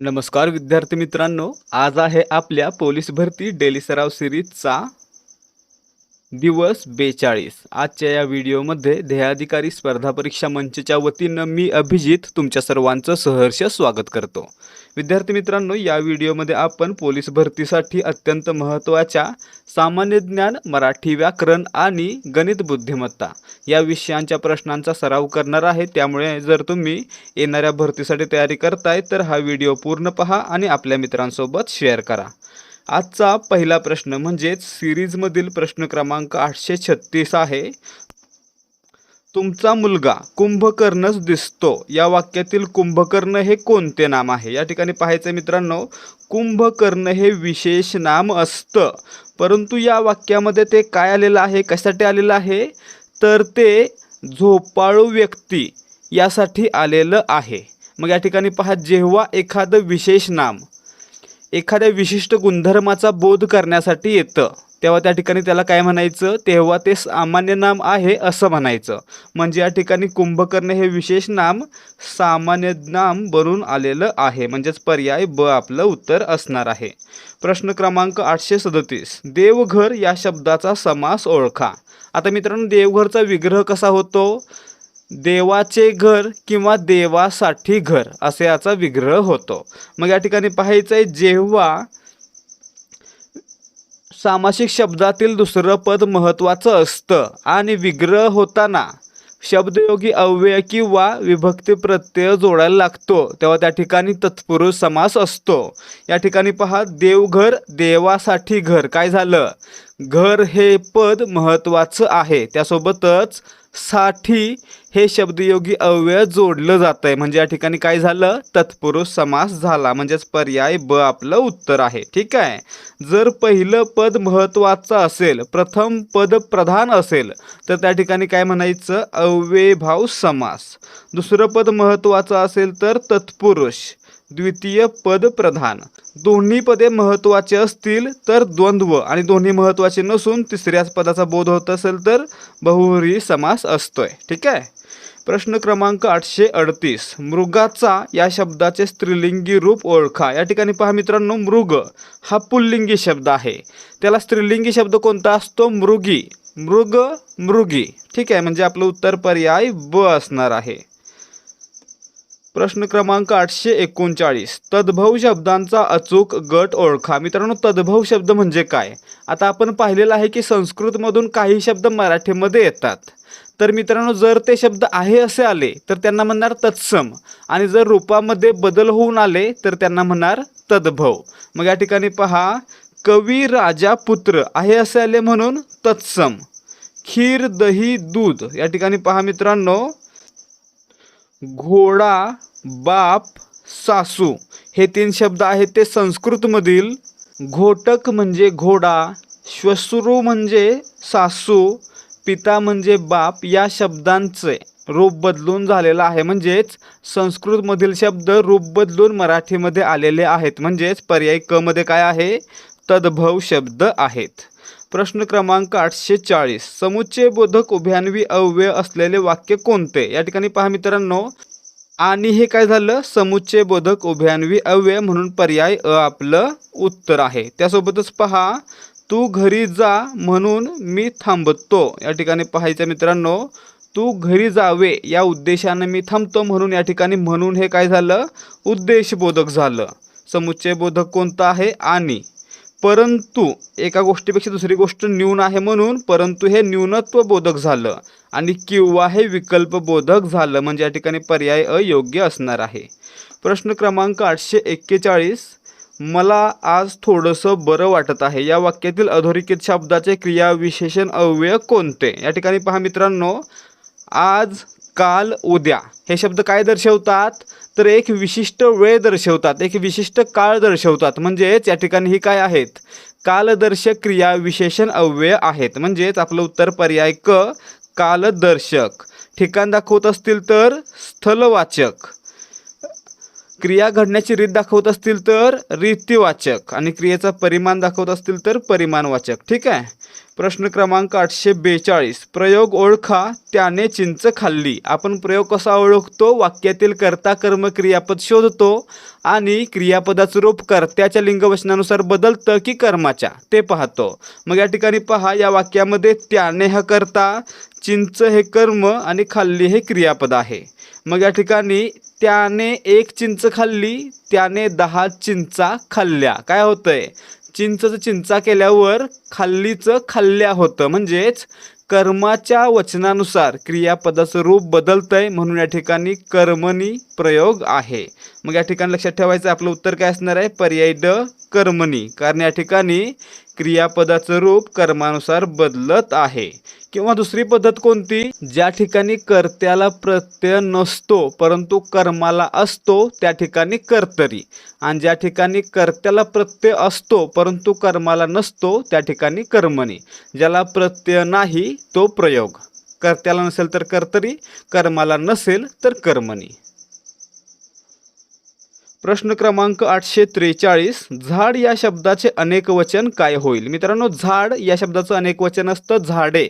नमस्कार विद्यार्थी मित्रांनो आज आहे आपल्या पोलीस भरती डेली सराव सिरीजचा दिवस बेचाळीस. आजच्या या व्हिडिओमध्ये ध्येयाधिकारी स्पर्धा परीक्षा मंचच्या वतीनं मी अभिजित तुमच्या सर्वांचं सहर्ष स्वागत करतो. विद्यार्थी मित्रांनो या व्हिडिओमध्ये आपण पोलीस भरतीसाठी अत्यंत महत्त्वाच्या सामान्य ज्ञान मराठी व्याकरण आणि गणित बुद्धिमत्ता या विषयांच्या प्रश्नांचा सराव करणार आहे. त्यामुळे जर तुम्ही येणाऱ्या भरतीसाठी तयारी करताय तर हा व्हिडिओ पूर्ण पहा आणि आपल्या मित्रांसोबत शेअर करा. आजचा पहिला प्रश्न म्हणजेच सिरीजमधील प्रश्न क्रमांक आठशे छत्तीस आहे. तुमचा मुलगा कुंभकर्णच दिसतो. या वाक्यातील कुंभकर्ण हे कोणते नाम आहे? या ठिकाणी पाहायचं मित्रांनो कुंभकर्ण हे विशेष नाम असतं. परंतु या वाक्यामध्ये ते काय आलेलं आहे? कशासाठी आलेलं आहे? तर ते झोपाळू व्यक्ती यासाठी आलेलं आहे. मग या ठिकाणी पहा जेव्हा एखादं विशेष नाम एखाद्या विशिष्ट गुणधर्माचा बोध करण्यासाठी येतं. तेव्हा त्या ठिकाणी त्याला काय म्हणायचं? तेव्हा ते सामान्य नाम आहे असं म्हणायचं. म्हणजे या ठिकाणी कुंभकर्ण हे विशेष नाम सामान्य नाम बनून आलेलं आहे. म्हणजेच पर्याय ब आपलं उत्तर असणार आहे. प्रश्न क्रमांक आठशे सदतीस. देवघर या शब्दाचा समास ओळखा. आता मित्रांनो देवघरचा विग्रह कसा होतो? देवाचे घर किंवा देवासाठी घर असे याचा विग्रह होतो. मग या ठिकाणी पाहायचं आहे जेव्हा सामासिक शब्दातील दुसरं पद महत्त्वाचं असतं आणि विग्रह होताना शब्दयोगी अव्यय किंवा विभक्ती प्रत्यय जोडायला लागतो तेव्हा त्या ठिकाणी तत्पुरुष समास असतो. या ठिकाणी पहा देवघर देवासाठी घर. काय झालं? घर हे पद महत्त्वाचं आहे. त्यासोबतच साठी हे शब्दयोगी अव्यय जोडलं जात आहे म्हणजे या ठिकाणी काय झालं? तत्पुरुष समास झाला. म्हणजेच पर्याय ब आपलं उत्तर आहे. ठीक आहे? जर पहिलं पद महत्त्वाचं असेल प्रथम पद प्रधान असेल तर त्या ठिकाणी काय म्हणायचं? अव्ययभाव समास. दुसरं पद महत्त्वाचं असेल तर तत्पुरुष. द्वितीय पद प्रधान दोन्ही पदे महत्त्वाचे असतील तर द्वंद्व आणि दोन्ही महत्त्वाचे नसून तिसऱ्याच पदाचा बोध होत असेल तर बहुरी समास असतोय. ठीक आहे? प्रश्न क्रमांक आठशे अडतीस. मृगाचा या शब्दाचे स्त्रीलिंगी रूप ओळखा. या ठिकाणी पहा मित्रांनो मृग हा पुल्लिंगी शब्द आहे. त्याला स्त्रीलिंगी शब्द कोणता असतो? मृगी. मृग मृगी. ठीक आहे? म्हणजे आपलं उत्तर पर्याय ब असणार आहे. प्रश्न क्रमांक आठशे एकोणचाळीस. तद्भव शब्दांचा अचूक गट ओळखा. मित्रांनो तद्भव शब्द म्हणजे काय? आता आपण पाहिलेलं आहे की संस्कृतमधून काही शब्द मराठीमध्ये येतात. तर मित्रांनो जर ते शब्द आहे असे आले तर त्यांना म्हणणार तत्सम. आणि जर रूपामध्ये बदल होऊन आले तर त्यांना म्हणणार तद्भव. मग या ठिकाणी पहा कवी राजा पुत्र आहे असे आले म्हणून तत्सम. खीर दही दूध. या ठिकाणी पहा मित्रांनो घोडा बाप सासू हे तीन शब्द आहेत ते संस्कृतमधील. घोटक म्हणजे घोडा श्वश्रू म्हणजे सासू पिता म्हणजे बाप या शब्दांचे रूप बदलून झालेलं आहे. म्हणजेच संस्कृतमधील शब्द रूप बदलून मराठीमध्ये आलेले आहेत. म्हणजेच पर्याय क मध्ये काय आहे? तद्भव शब्द आहेत. प्रश्न क्रमांक आठशे चाळीस. समुच्चय बोधक उभ्यान्वी अव्यय असलेले वाक्य कोणते? या ठिकाणी पहा मित्रांनो. आणि हे काय झालं? समुच्चय बोधक उभयान्वी अव्यय म्हणून पर्याय अ आपलं उत्तर आहे. त्यासोबतच पहा तू घरी जा म्हणून मी थांबतो. या ठिकाणी पाहायचं मित्रांनो तू घरी जावे या उद्देशानं मी थांबतो म्हणून या ठिकाणी म्हणून हे काय झालं? उद्देशबोधक झालं. समुच्चय बोधक कोणतं आहे? आणि. परंतु एका गोष्टीपेक्षा दुसरी गोष्ट न्यून आहे म्हणून परंतु हे न्यूनत्व बोधक झालं आणि किंवा हे विकल्प बोधक झालं म्हणजे या ठिकाणी पर्याय अयोग्य असणार आहे. प्रश्न क्रमांक आठशे एक्केचाळीस मला आज थोडंसं बरं वाटत आहे. या वाक्यातील अधोरेखित शब्दाचे क्रियाविशेषण अव्यय कोणते? या ठिकाणी पहा मित्रांनो आज काल उद्या. हे शब्द काय दर्शवतात? तर एक विशिष्ट वेळ दर्शवतात एक विशिष्ट काळ दर्शवतात. म्हणजेच या ठिकाणी ही काय आहेत? कालदर्शक क्रिया विशेषण अव्यय आहेत. म्हणजेच आपलं उत्तर पर्याय क कालदर्शक. ठिकाण दाखवत असतील तर स्थलवाचक. क्रिया घडण्याची रीत दाखवत असतील तर रीतिवाचक. आणि क्रियेचा परिमाण दाखवत असतील तर परिमाणवाचक. ठीक आहे? प्रश्न क्रमांक आठशे बेचाळीस. प्रयोग ओळखा त्याने चिंच खाल्ली. आपण प्रयोग कसा ओळखतो? वाक्यातील कर्ता कर्म क्रियापद शोधतो आणि क्रियापदाचं रूप कर्त्याच्या लिंगवचनानुसार बदलतं की कर्माच्या ते पाहतो. मग या ठिकाणी पहा या वाक्यामध्ये त्याने हा कर्ता चिंच हे कर्म आणि खाल्ली हे क्रियापद आहे. मग या ठिकाणी त्याने एक चिंच खाल्ली त्याने दहा चिंचा खाल्ल्या. काय होतंय? चिंचचं चिंचा केल्यावर खाल्लीचं खाल्ल्या होतं. म्हणजेच कर्माच्या वचनानुसार क्रियापदाचं रूप बदलतंय म्हणून या ठिकाणी कर्मणी प्रयोग आहे. मग या ठिकाणी लक्षात ठेवायचं आपलं उत्तर काय असणार आहे? पर्याय ड कर्मणी कारण या ठिकाणी क्रियापदाचं रूप कर्मानुसार बदलत आहे. किंवा दुसरी पद्धत कोणती? ज्या ठिकाणी कर्त्याला प्रत्यय नसतो परंतु कर्माला असतो त्या ठिकाणी कर्तरी. आणि ज्या ठिकाणी कर्त्याला प्रत्यय असतो परंतु कर्माला नसतो त्या ठिकाणी कर्मणी ज्याला प्रत्यय नाही तो प्रयोग. कर्त्याला नसेल तर कर्तरी कर्माला नसेल तर कर्मणी. प्रश्न क्रमांक आठशे त्रेचाळीस झाड या शब्दाचे अनेक वचन काय होईल? मित्रांनो झाड या शब्दाचं अनेक वचन असतं झाडे.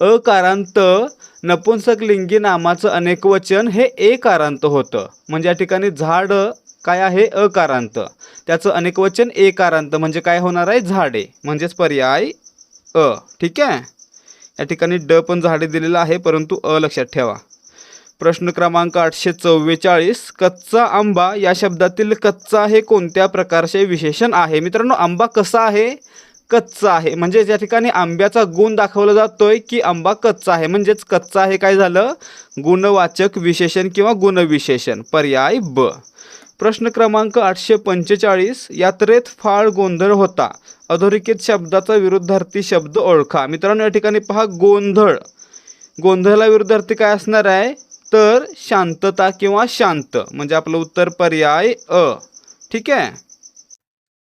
अकारांत नपुंसक लिंगी नामाचं अनेक वचन हे एकारांत होतं. म्हणजे या ठिकाणी झाड काय आहे? अकारांत. त्याचं अनेक वचन एकारांत. म्हणजे काय होणार आहे? झाडे. म्हणजेच पर्याय अ. ठीक आहे? या ठिकाणी ड पण झाडे दिलेलं आहे परंतु अ लक्षात ठेवा. प्रश्न क्रमांक आठशे चव्वेचाळीस कच्चा आंबा या शब्दातील कच्चा हे कोणत्या प्रकारचे विशेषण आहे? मित्रांनो आंबा कसा आहे? कच्चा आहे. म्हणजे या ठिकाणी आंब्याचा गुण दाखवला जातोय की आंबा कच्चा आहे. म्हणजेच कच्चा आहे काय झालं? गुणवाचक विशेषण किंवा गुणविशेषण. पर्याय ब. प्रश्न क्रमांक आठशे पंचेचाळीस यात्रेत फाळ गोंधळ होता. अधोरेखित शब्दाचा विरुद्धार्थी शब्द ओळखा. मित्रांनो या ठिकाणी पहा गोंधळ. गोंधळाला विरुद्धार्थी काय असणार आहे? तर शांतता किंवा शांत. म्हणजे आपलं उत्तर पर्याय अ. ठीक आहे?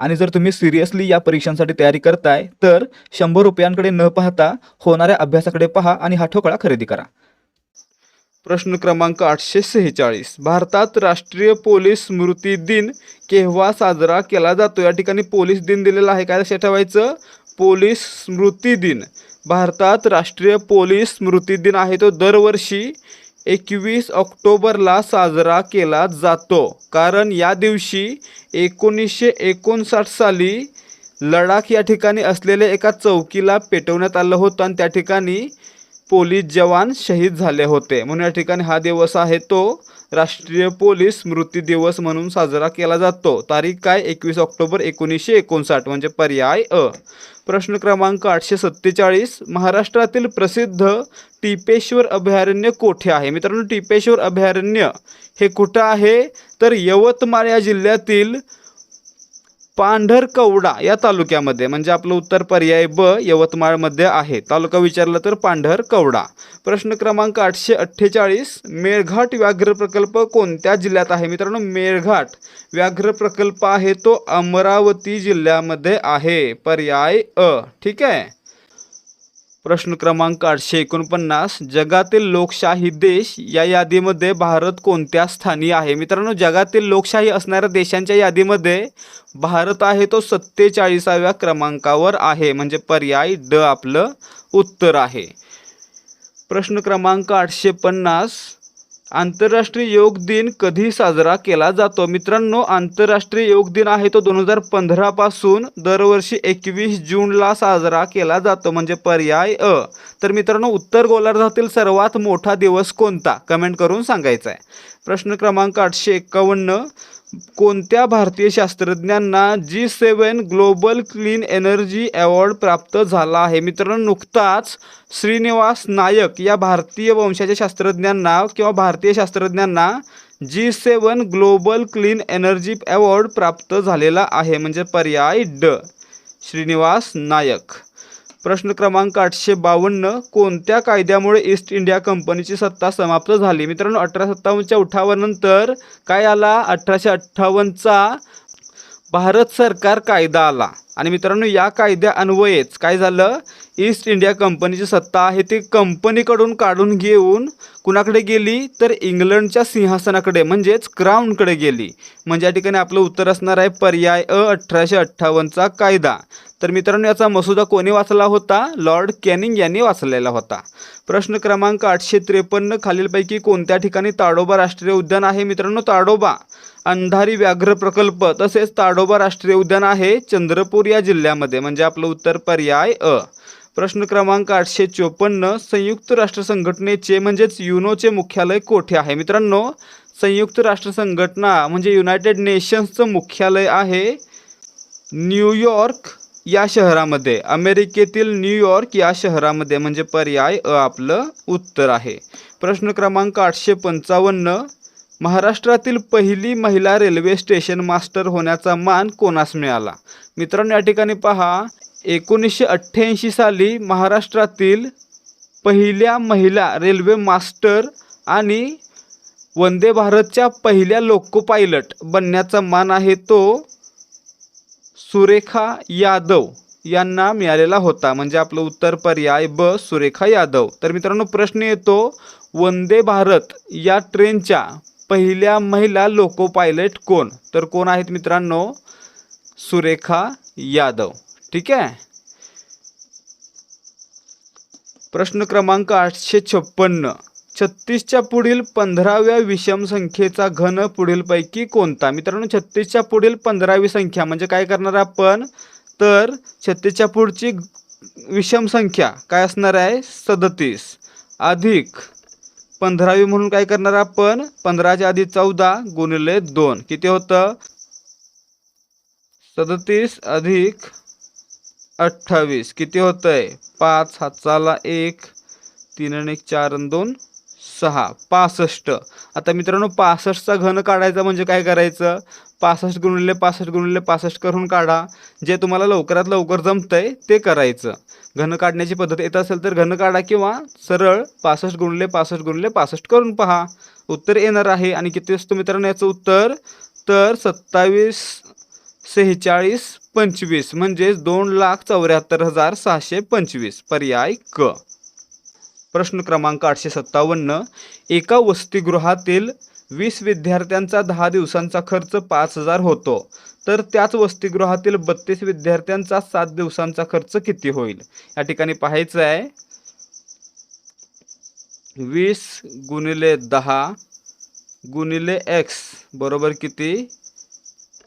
आणि जर तुम्ही सिरियसली या परीक्षांसाठी तयारी करताय तर शंभर रुपयांकडे न पाहता होणाऱ्या अभ्यासाकडे पहा आणि हा ठोकळा खरेदी करा. प्रश्न क्रमांक आठशे सेहेचाळीस. भारतात राष्ट्रीय पोलीस स्मृती दिन केव्हा साजरा केला जातो? या ठिकाणी पोलीस दिन दिलेला आहे. काय लक्षात ठेवायचं? पोलीस स्मृती दिन. भारतात राष्ट्रीय पोलीस स्मृती दिन आहे. तो दरवर्षी एकवीस ऑक्टोबरला साजरा केला जातो. कारण या दिवशी एकोणीसशे एकोणसाठ साली लडाख या ठिकाणी असलेल्या एका चौकीला पेटवण्यात आलं होतं आणि त्या ठिकाणी पोलीस जवान शहीद झाले होते. म्हणून या ठिकाणी हा दिवस आहे तो राष्ट्रीय पोलीस स्मृती दिवस म्हणून साजरा केला जातो. तारीख काय? एकवीस ऑक्टोबर एकोणीसशे एकोणसाठ. म्हणजे पर्याय अ. प्रश्न क्रमांक आठशे सत्तेचाळीस. महाराष्ट्रातील प्रसिद्ध टिपेश्वर अभयारण्य कोठे आहे? मित्रांनो टिपेश्वर अभयारण्य हे कुठं आहे? तर यवतमाळ या जिल्ह्यातील पांढरकवडा या तालुक्यामध्ये म्हणजे आपलं उत्तर पर्याय ब यवतमाळमध्ये आहे. तालुका विचारला तर पांढरकवडा. प्रश्न क्रमांक आठशे अठ्ठेचाळीस मेळघाट व्याघ्र प्रकल्प कोणत्या जिल्ह्यात आहे? मित्रांनो मेळघाट व्याघ्र प्रकल्प आहे तो अमरावती जिल्ह्यामध्ये आहे. पर्याय अ. ठीक आहे? प्रश्न क्रमांक आठशे एकोणपन्नास जगातील लोकशाही देश या यादीमध्ये भारत कोणत्या स्थानी आहे? मित्रांनो जगातील लोकशाही असणाऱ्या देशांच्या यादीमध्ये भारत आहे तो सत्तेचाळीसाव्या क्रमांकावर आहे. म्हणजे पर्याय ड आपलं उत्तर आहे. प्रश्न क्रमांक आठशे पन्नास आंतरराष्ट्रीय योग दिन कधी साजरा केला जातो? मित्रांनो आंतरराष्ट्रीय योग दिन आहे तो दोन हजार पंधरापासून दरवर्षी एकवीस जूनला साजरा केला जातो म्हणजे पर्याय अ. तर मित्रांनो उत्तर गोलार्धातील सर्वात मोठा दिवस कोणता? कमेंट करून सांगायचा आहे प्रश्न क्रमांक आठशे एकावन्न कोणत्या भारतीय शास्त्रज्ञांना G seven global clean energy award प्राप्त झाला आहे? मित्रांनो नुकताच श्रीनिवास नायक या भारतीय वंशाच्या शास्त्रज्ञांना किंवा भारतीय शास्त्रज्ञांना G seven global clean energy award प्राप्त झालेला आहे. म्हणजे पर्याय ड. श्रीनिवास नायक. प्रश्न क्रमांक आठशे बावन्न कोणत्या कायद्यामुळे ईस्ट इंडिया कंपनीची सत्ता समाप्त झाली? मित्रांनो अठरा सत्तावन्नच्या उठावानंतर काय आला? अठराशे अठ्ठावन्नचा भारत सरकार कायदा आला. आणि मित्रांनो या कायद्या अन्वयेच काय झालं? ईस्ट इंडिया कंपनीची सत्ता आहे ती कंपनीकडून काढून घेऊन कुणाकडे गेली? तर इंग्लंडच्या सिंहासनाकडे म्हणजेच क्राऊनकडे गेली. म्हणजे या ठिकाणी आपलं उत्तर असणार आहे पर्याय अ अठराशे अठ्ठावन्नचा कायदा. तर मित्रांनो याचा मसुदा कोणी वाचला होता? लॉर्ड कॅनिंग यांनी वाचलेला होता. प्रश्न क्रमांक आठशे त्रेपन्न खालीलपैकी कोणत्या ठिकाणी ताडोबा राष्ट्रीय उद्यान आहे? मित्रांनो ताडोबा. अंधारी व्याघ्र प्रकल्प तसेच ताडोबा राष्ट्रीय उद्यान आहे चंद्रपूर या जिल्ह्यामध्ये म्हणजे आपलं उत्तर पर्याय अ. प्रश्न क्रमांक आठशे चोपन्न संयुक्त राष्ट्र संघटनेचे म्हणजेच युनोचे मुख्यालय कोठे आहे? मित्रांनो संयुक्त राष्ट्र संघटना म्हणजे युनायटेड नेशन्सचं मुख्यालय आहे न्यूयॉर्क या शहरामध्ये. अमेरिकेतील न्यूयॉर्क या शहरामध्ये म्हणजे पर्याय अ आपलं उत्तर आहे. प्रश्न क्रमांक आठशे पंचावन्न महाराष्ट्रातील पहिली महिला रेल्वे स्टेशन मास्टर होण्याचा मान कोणास मिळाला? मित्रांनो या ठिकाणी पहा. एकोणीसशे अठ्ठ्याऐंशी साली महाराष्ट्रातील पहिल्या महिला रेल्वे मास्टर आणि वंदे भारतच्या पहिल्या लोको पायलट बनण्याचा मान आहे तो सुरेखा यादव यांना मिळालेला होता. म्हणजे आपलं उत्तर पर्याय ब सुरेखा यादव. तर मित्रांनो प्रश्न येतो वंदे भारत या ट्रेनच्या पहिल्या महिला लोको पायलट कोण? तर कोण आहेत मित्रांनो? सुरेखा यादव. ठीक आहे? प्रश्न क्रमांक आठशे छप्पन्न. छत्तीसच्या पुढील पंधराव्या विषम संख्येचा घन पुढीलपैकी कोणता? मित्रांनो छत्तीसच्या पुढील पंधरावी संख्या म्हणजे काय करणार आपण? तर छत्तीसच्या पुढची विषम संख्या काय असणार आहे? सदतीस. अधिक पंधरावी म्हणून काय करणार आपण? पंधराच्या आधी चौदा गुणिले दोन. किती होतं? सदतीस अधिक अठ्ठावीस. किती होतंय? पाच हाताला एक तीन आणि एक चार आणि दोन. सहा पासष्ट. आता मित्रांनो पासष्टचा घन काढायचा म्हणजे काय करायचं? पासष्ट गुणिले पासष्ट गुणिले पासष्ट करून काढा. जे तुम्हाला लवकरात लवकर जमतंय ते करायचं. घन काढण्याची पद्धत येत असेल तर घन काढा किंवा सरळ पासष्ट गुणिले पासष्ट गुणिले पासष्ट करून पहा. उत्तर येणार आहे. आणि किती असतं मित्रांनो याचं उत्तर? तर सत्तावीस सेहेचाळीस पंचवीस. म्हणजेच दोन लाख चौऱ्याहत्तर हजार सहाशे पंचवीस. पर्याय क. प्रश्न क्रमांक आठशे सत्तावन्न. एका वसतिगृहातील वीस विद्यार्थ्यांचा दहा दिवसांचा खर्च पाच हजार होतो. तर त्याच वसतिगृहातील बत्तीस विद्यार्थ्यांचा सात दिवसांचा खर्च किती होईल? या ठिकाणी पाहायचं आहे. वीस गुणिले दहा गुणिले एक्स बरोबर किती?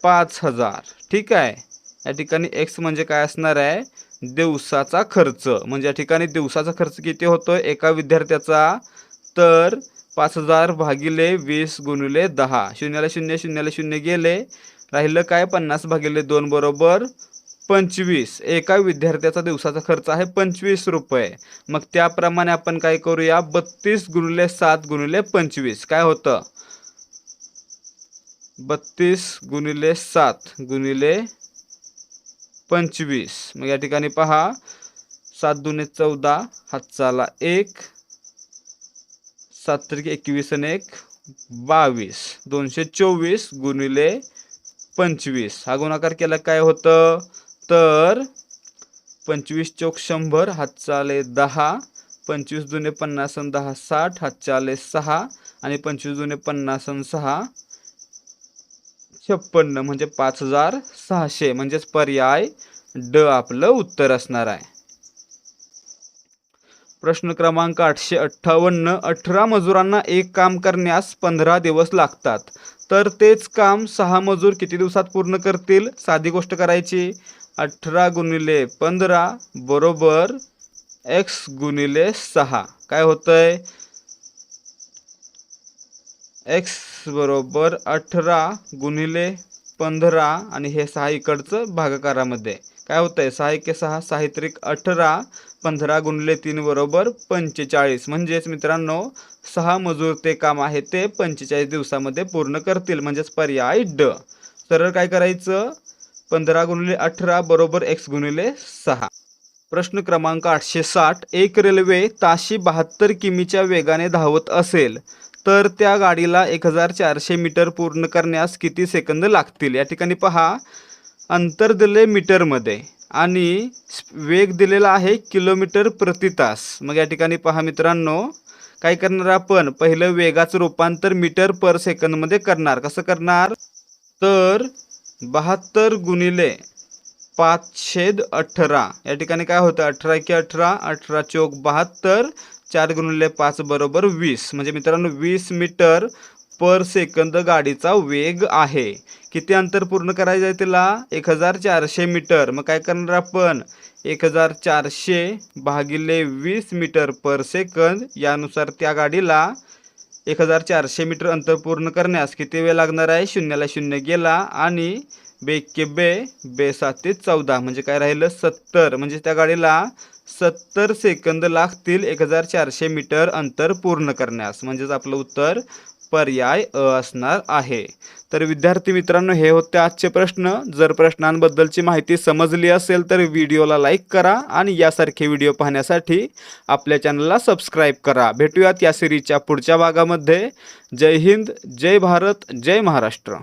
पाच हजार. ठीक आहे. या ठिकाणी एक्स म्हणजे काय असणार आहे? दिवसाचा खर्च. म्हणजे या ठिकाणी दिवसाचा खर्च किती होतो एका विद्यार्थ्याचा तर पाच हजार भागिले वीस गुणिले दहा. शून्याला शून्य शून्याला शून्य गेले. राहिलं काय? पन्नास भागिले दोन बरोबर पंचवीस. एका विद्यार्थ्याचा दिवसाचा खर्च आहे पंचवीस रुपये. मग त्याप्रमाणे आपण काय करूया? बत्तीस गुणिले सात गुणिले पंचवीस. काय होतं? बत्तीस गुणिले सात गुणिले पंचवीस. मग या ठिकाणी पहा सात दुने चौदा हातचाला एक सात तरी एकवीस आणि एक बावीस. दोनशे चोवीस गुणिले पंचवीस. हा गुणाकार केला काय होतं? तर पंचवीस चौक शंभर हातचाले दहा पंचवीस दुने पन्नास आणि दहा साठ हातचाले सहा आणि पंचवीस दुने पन्नास आणि सहा छप्पन्न म्हणजे पाच हजार सहाशे म्हणजेच पर्याय ड आपलं उत्तर असणार आहे. प्रश्न क्रमांक आठशे अठ्ठावन्न अठरा मजुरांना एक काम करण्यास पंधरा दिवस लागतात. तर तेच काम सहा मजूर किती दिवसात पूर्ण करतील? साधी गोष्ट करायची. अठरा गुणिले पंधरा बरोबर एक्स गुणिले सहा. काय होतंय? एक्स बरोबर अठरा गुणिले पंधरा आणि हे सहा इकडचं भागाकारामध्ये. काय होतंय? सहा एके सहा साहित्रिक अठरा पंधरा गुणिले तीन बरोबर पंचेचाळीस. म्हणजेच मित्रांनो सहा मजूर ते काम आहे ते पंचेचाळीस दिवसामध्ये पूर्ण करतील म्हणजेच पर्याय ड. सरळ काय करायचं? पंधरा गुणिले अठरा बरोबर एक्स गुणिले सहा. प्रश्न क्रमांक आठशे साठ. एक रेल्वे ताशी बहात्तर किमीच्या वेगाने धावत असेल. तर त्या गाडीला एक हजार चारशे मीटर पूर्ण करण्यास किती सेकंद लागतील? या ठिकाणी पहा अंतर दिले मीटरमध्ये आणि वेग दिलेला आहे किलोमीटर प्रति तास. मग या ठिकाणी पहा मित्रांनो काय करणार आपण? पहिलं वेगाचं रूपांतर मीटर पर सेकंदमध्ये करणार. कसं करणार? तर बहात्तर गुणिले पाच छेद अठरा. या ठिकाणी काय होतं? अठरा की अठरा अठरा चौक बहात्तर चार गुणले पाच बरोबर वीस. म्हणजे मित्रांनो वीस मीटर पर सेकंद गाडीचा वेग आहे. किती अंतर पूर्ण करायचं आहे तिला? एक हजार चारशे मीटर. मग काय करणार आपण? एक हजार चारशे भागिले वीस मीटर पर सेकंद. यानुसार त्या गाडीला एक हजार चारशे मीटर अंतर पूर्ण करण्यास किती वेळ लागणार आहे? शून्याला शून्य गेला आणि बेके बे बे सात ते चौदा. म्हणजे काय राहिलं? सत्तर. म्हणजे त्या गाडीला सत्तर सेकंद लागतील एक हजार चारशे मीटर अंतर पूर्ण करण्यास. म्हणजेच आपलं उत्तर पर्याय अ असणार आहे. तर विद्यार्थी मित्रांनो हे होते आजचे प्रश्न. जर प्रश्नांबद्दलची माहिती समजली असेल तर व्हिडिओला लाईक करा आणि यासारखे व्हिडिओ पाहण्यासाठी आपल्या चॅनलला सबस्क्राईब करा. भेटूयात या सिरीजच्या पुढच्या भागामध्ये. जय हिंद जय भारत जय महाराष्ट्र.